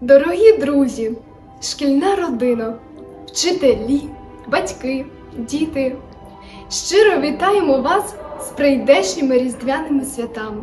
Дорогі друзі, шкільна родина, вчителі, батьки, діти. Щиро вітаємо вас з прийдешніми різдвяними святами.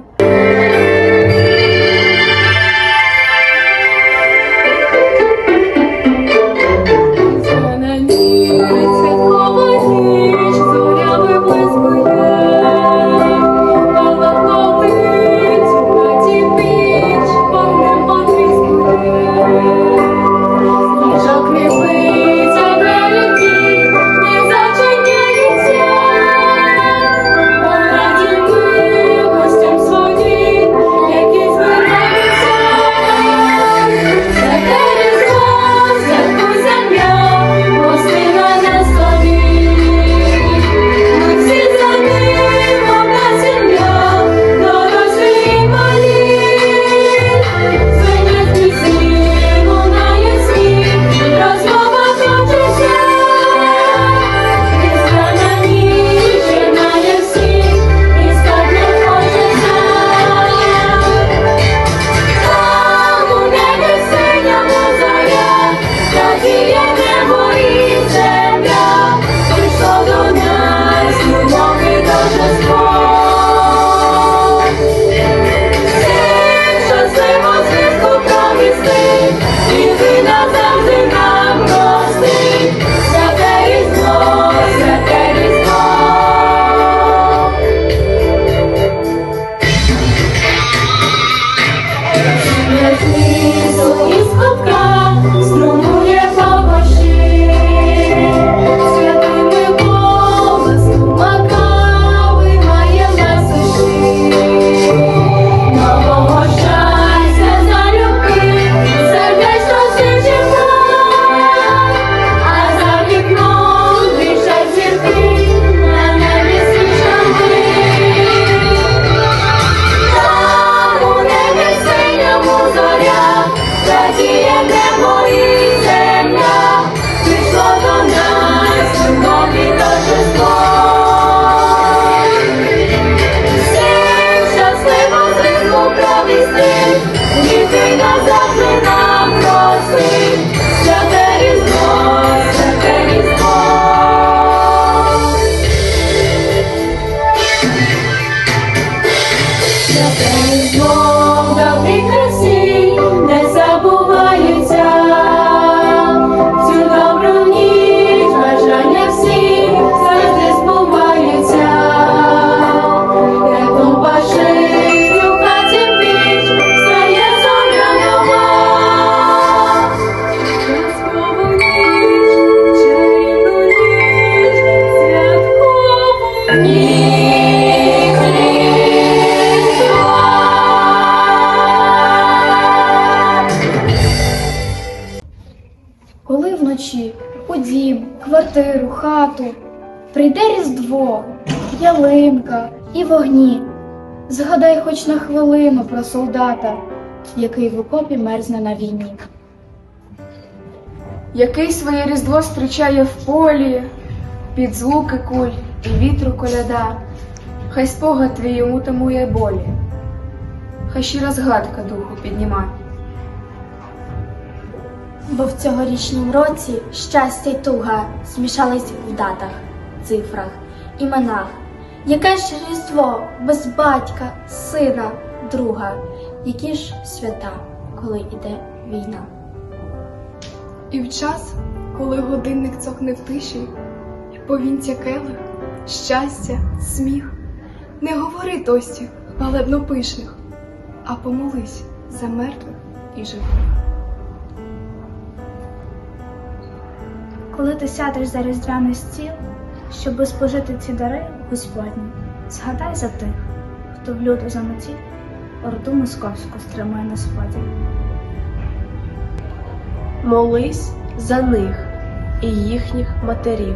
Радіє де і у дім, квартиру, хату прийде різдво, ялинка і вогні, згадай хоч на хвилину про солдата, який в окопі мерзне на війні. Який своє різдво зустрічає в полі, під звуки куль і вітру коляда, хай спогад твій йому тамує болі, хай щира згадка духу підніма. Бо в цьогорічнім році щастя й туга змішались в датах, цифрах, іменах. Яке ж різдво без батька, сина, друга, які ж свята, коли іде війна. І в час, коли годинник цокне в тиші, повінця келих, щастя, сміх, не говори тості хвалебно пишних, а помолись за мертвих і живих. Коли ти сядеш за різдвяний стіл, щоби спожити ці дари Господні, згадай за тих, хто в люту заметі орду московську стримує на сході. Молись за них і їхніх матерів,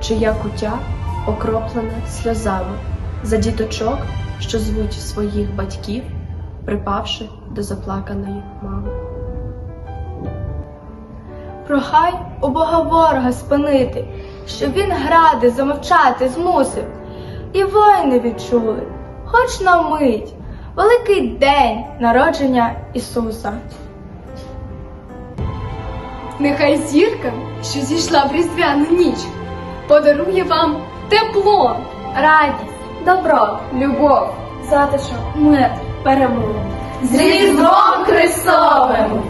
чия куття окроплена сльозами, за діточок, що звуть своїх батьків, припавши до заплаканої мами. Прохай у Бога ворога спинити, щоб він гради замовчати змусив. І воїни відчули, хоч на мить, великий день народження Ісуса. Нехай зірка, що зійшла в різдвяну ніч, подарує вам тепло, Радість, добро, любов. затишок, мир, перемогу. З Різдвом Христовим!